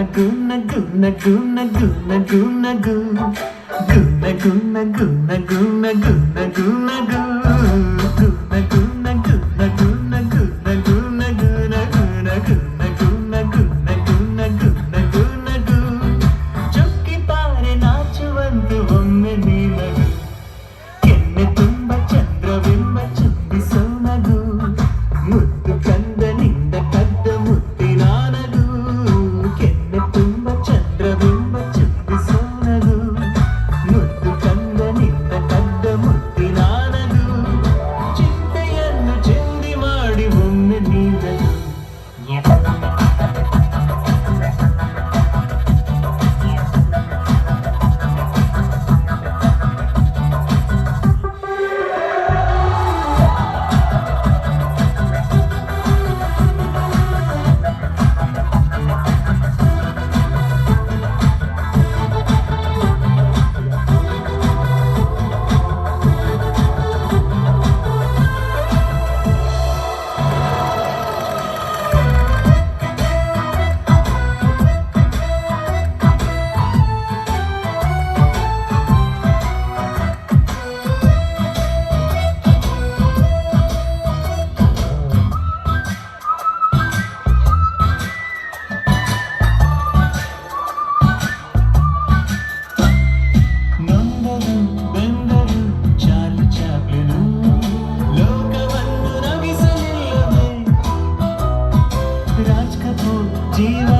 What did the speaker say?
నగు నగు నగు నగు నగు నగు. నగు నగు నగు నగు నగు నగు నగు. ಜೀವ